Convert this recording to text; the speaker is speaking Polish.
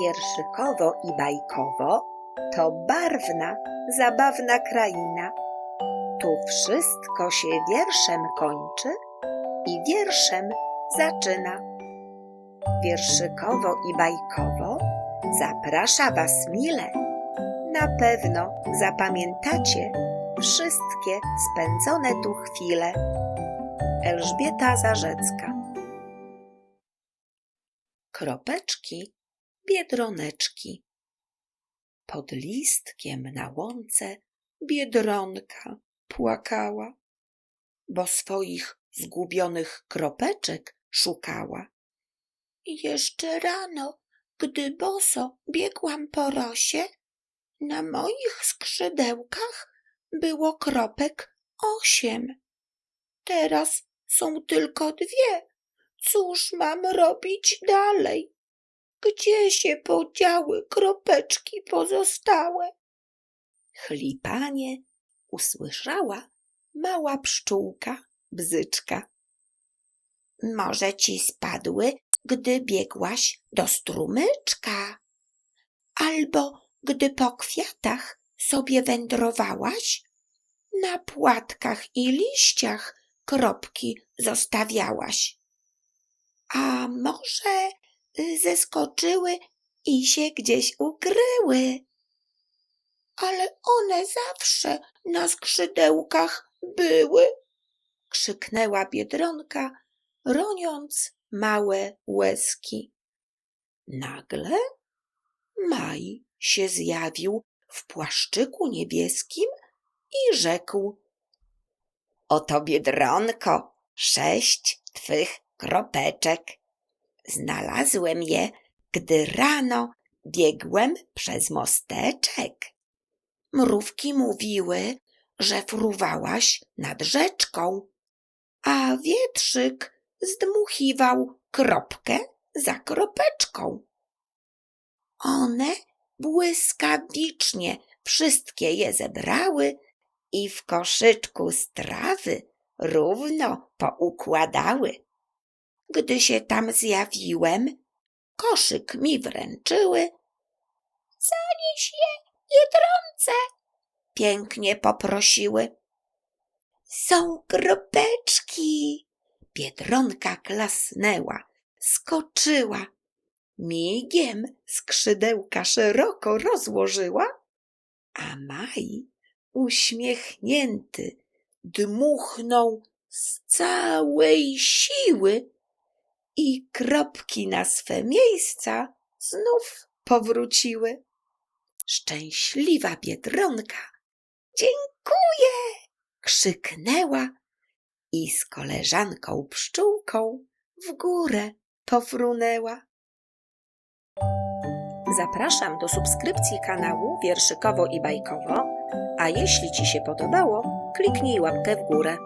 Wierszykowo i bajkowo to barwna, zabawna kraina. Tu wszystko się wierszem kończy i wierszem zaczyna. Wierszykowo i bajkowo zaprasza Was mile. Na pewno zapamiętacie wszystkie spędzone tu chwile. Elżbieta Zarzecka Kropeczki, biedroneczki Pod listkiem na łące biedronka płakała, bo swoich zgubionych kropeczek szukała. Jeszcze rano, gdy boso biegłam po rosie, na moich skrzydełkach było kropek osiem. Teraz są tylko dwie. Cóż mam robić dalej? Gdzie się podziały kropeczki pozostałe? Chlipanie usłyszała mała pszczółka, bzyczka. Może ci spadły, gdy biegłaś do strumyczka, albo gdy po kwiatach sobie wędrowałaś, na płatkach i liściach kropki zostawiałaś. A może zeskoczyły i się gdzieś ukryły? Ale one zawsze na skrzydełkach były, krzyknęła biedronka, roniąc małe łezki. Nagle Maj się zjawił w płaszczyku niebieskim i rzekł Oto biedronko, sześć twych kropeczek. Znalazłem je, gdy rano biegłem przez mosteczek. Mrówki mówiły, że fruwałaś nad rzeczką, a wietrzyk zdmuchiwał kropkę za kropeczką. One błyskawicznie wszystkie je zebrały i w koszyczku z trawy równo poukładały. Gdy się tam zjawiłem, koszyk mi wręczyły. Zanieś je Biedronce, pięknie poprosiły. Są kropeczki. Biedronka klasnęła, skoczyła. Migiem skrzydełka szeroko rozłożyła, a Maj uśmiechnięty dmuchnął z całej siły i kropki na swe miejsca znów powróciły. Szczęśliwa Biedronka dziękuję! krzyknęła i z koleżanką pszczółką w górę pofrunęła. Zapraszam do subskrypcji kanału Wierszykowo i Bajkowo, a jeśli Ci się podobało, kliknij łapkę w górę.